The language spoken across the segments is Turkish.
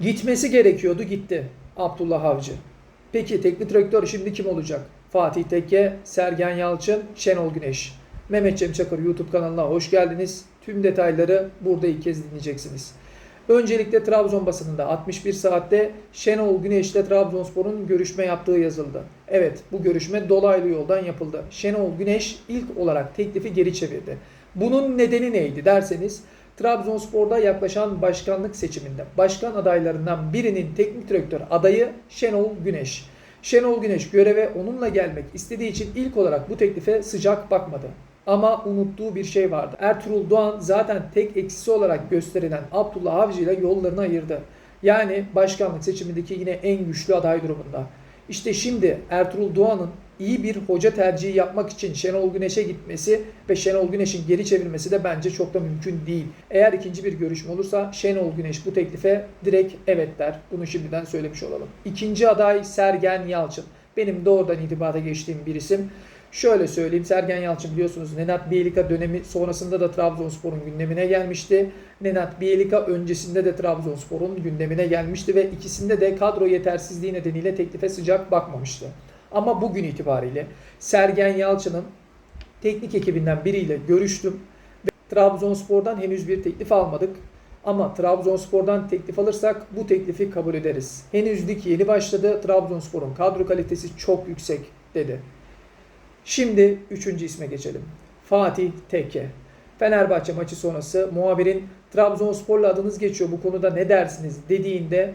Gitmesi gerekiyordu gitti Abdullah Avcı. Peki teknik direktör şimdi kim olacak? Fatih Tekke, Sergen Yalçın, Şenol Güneş. Mehmet Cem Çakır YouTube kanalına hoş geldiniz. Tüm detayları burada ilk kez dinleyeceksiniz. Öncelikle Trabzon basınında 61 saatte Şenol Güneş ile Trabzonspor'un görüşme yaptığı yazıldı. Evet bu görüşme dolaylı yoldan yapıldı. Şenol Güneş ilk olarak teklifi geri çevirdi. Bunun nedeni neydi derseniz Trabzonspor'da yaklaşan başkanlık seçiminde başkan adaylarından birinin teknik direktör adayı Şenol Güneş. Şenol Güneş göreve onunla gelmek istediği için ilk olarak bu teklife sıcak bakmadı. Ama unuttuğu bir şey vardı. Ertuğrul Doğan zaten tek eksisi olarak gösterilen Abdullah Avcı ile yollarını ayırdı. Yani başkanlık seçimindeki yine en güçlü aday durumunda. İşte şimdi Ertuğrul Doğan'ın iyi bir hoca tercihi yapmak için Şenol Güneş'e gitmesi ve Şenol Güneş'in geri çevirmesi de bence çok da mümkün değil. Eğer ikinci bir görüşme olursa Şenol Güneş bu teklife direkt evet der. Bunu şimdiden söylemiş olalım. İkinci aday Sergen Yalçın. Benim doğrudan itibata geçtiğim bir isim. Şöyle söyleyeyim Sergen Yalçın biliyorsunuz Nenat Bielika dönemi sonrasında da Trabzonspor'un gündemine gelmişti. Nenat Bielika öncesinde de Trabzonspor'un gündemine gelmişti ve ikisinde de kadro yetersizliği nedeniyle teklife sıcak bakmamıştı. Ama bugün itibariyle Sergen Yalçın'ın teknik ekibinden biriyle görüştüm ve Trabzonspor'dan henüz bir teklif almadık. Ama Trabzonspor'dan teklif alırsak bu teklifi kabul ederiz. Henüz lig yeni başladı. Trabzonspor'un kadro kalitesi çok yüksek dedi. Şimdi üçüncü isme geçelim. Fatih Tekke. Fenerbahçe maçı sonrası muhabirin Trabzonspor'la adınız geçiyor bu konuda ne dersiniz dediğinde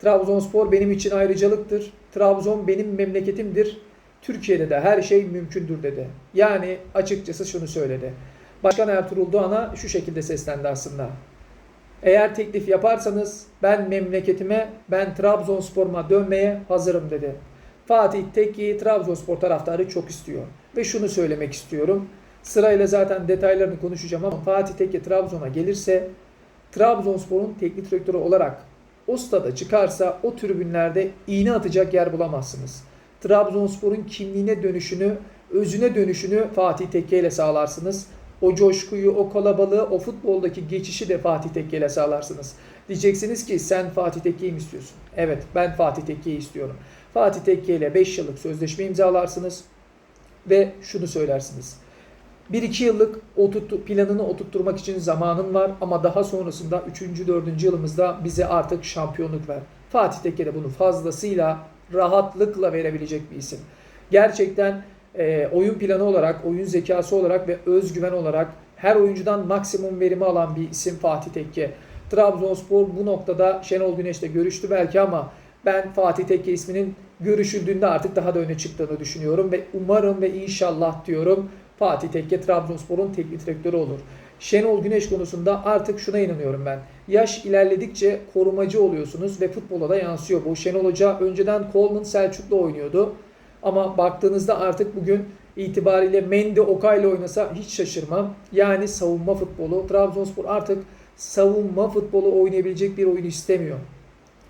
Trabzonspor benim için ayrıcalıktır. Trabzon benim memleketimdir. Türkiye'de de her şey mümkündür dedi. Yani açıkçası şunu söyledi. Başkan Ertuğrul Doğan'a şu şekilde seslendi aslında. Eğer teklif yaparsanız ben memleketime, ben Trabzonspor'uma dönmeye hazırım dedi. Fatih Tekke'yi Trabzonspor taraftarı çok istiyor. Ve şunu söylemek istiyorum. Sırayla zaten detaylarını konuşacağım ama Fatih Tekke Trabzon'a gelirse Trabzonspor'un teknik direktörü olarak o stada çıkarsa o tribünlerde iğne atacak yer bulamazsınız. Trabzonspor'un kimliğine dönüşünü, özüne dönüşünü Fatih Tekke ile sağlarsınız. O coşkuyu, o kalabalığı, o futboldaki geçişi de Fatih Tekke ile sağlarsınız. Diyeceksiniz ki sen Fatih Tekke'yi mi istiyorsun? Evet ben Fatih Tekke'yi istiyorum. Fatih Tekke ile 5 yıllık sözleşme imzalarsınız ve şunu söylersiniz. 1-2 yıllık oturttu, planını oturtturmak için zamanın var ama daha sonrasında 3. 4. yılımızda bize artık şampiyonluk ver. Fatih Tekke de bunu fazlasıyla rahatlıkla verebilecek bir isim. Gerçekten e, oyun planı olarak, oyun zekası olarak ve özgüven olarak her oyuncudan maksimum verimi alan bir isim Fatih Tekke. Trabzonspor bu noktada Şenol Güneş'le görüştü belki ama ben Fatih Tekke isminin görüşüldüğünde artık daha da öne çıktığını düşünüyorum ve umarım ve inşallah diyorum Fatih Tekke Trabzonspor'un teknik direktörü olur. Şenol Güneş konusunda artık şuna inanıyorum ben. Yaş ilerledikçe korumacı oluyorsunuz ve futbola da yansıyor bu. Şenol Hoca önceden Coleman Selçuk'la oynuyordu. Ama baktığınızda artık bugün itibariyle Mendy Okay'la oynasa hiç şaşırmam. Yani savunma futbolu. Trabzonspor artık savunma futbolu oynayabilecek bir oyun istemiyor.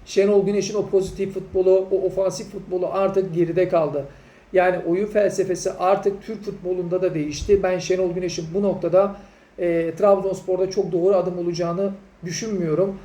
Şenol Güneş'in o pozitif futbolu, o ofansif futbolu artık geride kaldı. Yani oyun felsefesi artık Türk futbolunda da değişti. Ben Şenol Güneş'in bu noktada e, Trabzonspor'da çok doğru adım olacağını düşünmüyorum.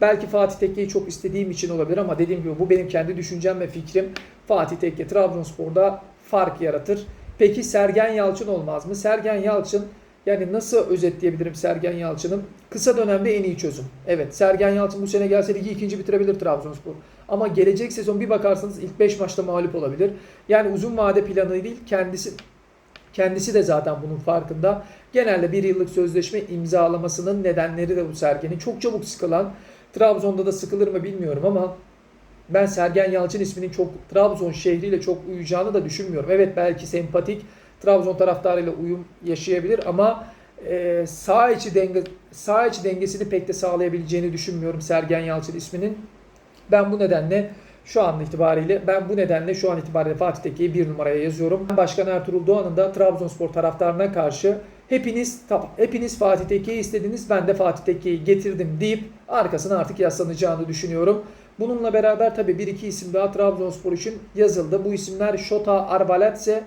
Belki Fatih Tekke'yi çok istediğim için olabilir ama dediğim gibi bu benim kendi düşüncem ve fikrim. Fatih Tekke Trabzonspor'da fark yaratır. Peki Sergen Yalçın olmaz mı? Sergen Yalçın yani nasıl özetleyebilirim Sergen Yalçın'ın? Kısa dönemde en iyi çözüm. Evet Sergen Yalçın bu sene gelse ligi ikinci bitirebilir Trabzonspor. Ama gelecek sezon bir bakarsanız ilk 5 maçta mağlup olabilir. Yani uzun vade planı değil kendisi kendisi de zaten bunun farkında. Genelde bir yıllık sözleşme imzalamasının nedenleri de bu Sergen'in. Çok çabuk sıkılan, Trabzon'da da sıkılır mı bilmiyorum ama ben Sergen Yalçın isminin çok Trabzon şehriyle çok uyacağını da düşünmüyorum. Evet belki sempatik, Trabzon taraftarıyla uyum yaşayabilir ama e, sağ içi denge sağ içi dengesini pek de sağlayabileceğini düşünmüyorum Sergen Yalçın isminin. Ben bu nedenle şu an itibariyle ben bu nedenle şu an itibariyle Fatih Tekke'yi bir numaraya yazıyorum. Başkan Ertuğrul Doğan'ın da Trabzonspor taraftarına karşı hepiniz tamam hepiniz Fatih Tekke'yi istediniz ben de Fatih Tekke'yi getirdim deyip arkasına artık yaslanacağını düşünüyorum. Bununla beraber tabii bir iki isim daha Trabzonspor için yazıldı. Bu isimler Şota Arbalatse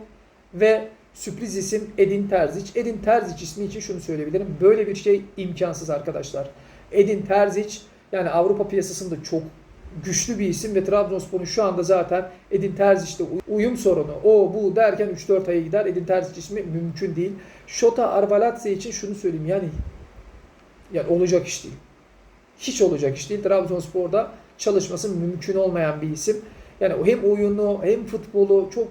ve sürpriz isim Edin Terzic. Edin Terzic ismi için şunu söyleyebilirim. Böyle bir şey imkansız arkadaşlar. Edin Terzic Yani Avrupa piyasasında çok güçlü bir isim ve Trabzonspor'un şu anda zaten Edin Terzic'te uy- uyum sorunu o bu derken 3-4 aya gider. Edin Terzic ismi mümkün değil. Şota Arbalatse için şunu söyleyeyim yani yani olacak iş değil. Hiç olacak iş değil. Trabzonspor'da çalışması mümkün olmayan bir isim. Yani hem oyunu hem futbolu çok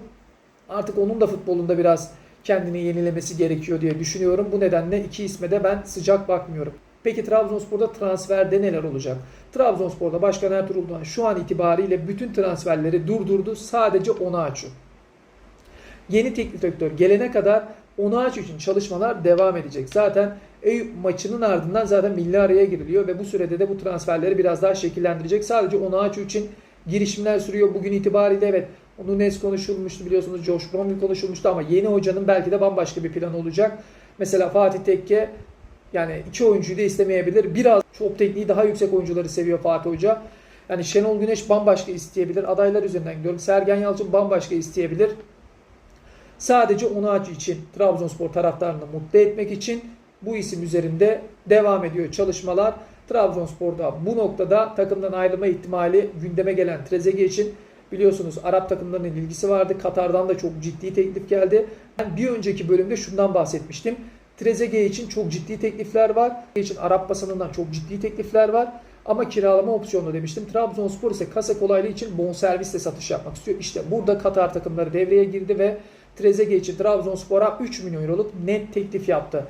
artık onun da futbolunda biraz kendini yenilemesi gerekiyor diye düşünüyorum. Bu nedenle iki isme de ben sıcak bakmıyorum. Peki Trabzonspor'da transferde neler olacak? Trabzonspor'da Başkan Ertuğrul Doğan şu an itibariyle bütün transferleri durdurdu. Sadece onu açıyor. Yeni teknik direktör gelene kadar Onaç için çalışmalar devam edecek. Zaten Eyüp maçının ardından zaten milli araya giriliyor ve bu sürede de bu transferleri biraz daha şekillendirecek. Sadece Onaç için girişimler sürüyor. Bugün itibariyle evet Nunes konuşulmuştu biliyorsunuz. Josh Bromwell konuşulmuştu ama yeni hocanın belki de bambaşka bir plan olacak. Mesela Fatih Tekke yani iki oyuncuyu da istemeyebilir. Biraz çok tekniği daha yüksek oyuncuları seviyor Fatih Hoca. Yani Şenol Güneş bambaşka isteyebilir. Adaylar üzerinden gidiyorum. Sergen Yalçın bambaşka isteyebilir. Sadece Onaçu için Trabzonspor taraftarını mutlu etmek için bu isim üzerinde devam ediyor çalışmalar. Trabzonspor'da bu noktada takımdan ayrılma ihtimali gündeme gelen Trezeguet için biliyorsunuz Arap takımlarının ilgisi vardı. Katar'dan da çok ciddi teklif geldi. Ben bir önceki bölümde şundan bahsetmiştim. Trezeguet için çok ciddi teklifler var. için Arap basınından çok ciddi teklifler var. Ama kiralama opsiyonu demiştim. Trabzonspor ise kasa kolaylığı için bonservisle satış yapmak istiyor. İşte burada Katar takımları devreye girdi ve Trezeguet için Trabzonspor'a 3 milyon euroluk net teklif yaptı.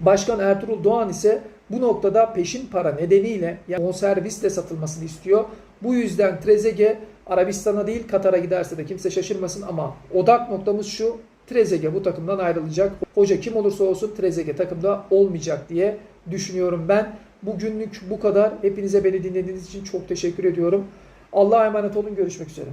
Başkan Ertuğrul Doğan ise bu noktada peşin para nedeniyle yani bonservisle satılmasını istiyor. Bu yüzden Trezeguet Arabistan'a değil Katar'a giderse de kimse şaşırmasın ama odak noktamız şu. Trezeguet bu takımdan ayrılacak. Hoca kim olursa olsun Trezeguet takımda olmayacak diye düşünüyorum ben. Bugünlük bu kadar. Hepinize beni dinlediğiniz için çok teşekkür ediyorum. Allah'a emanet olun. Görüşmek üzere.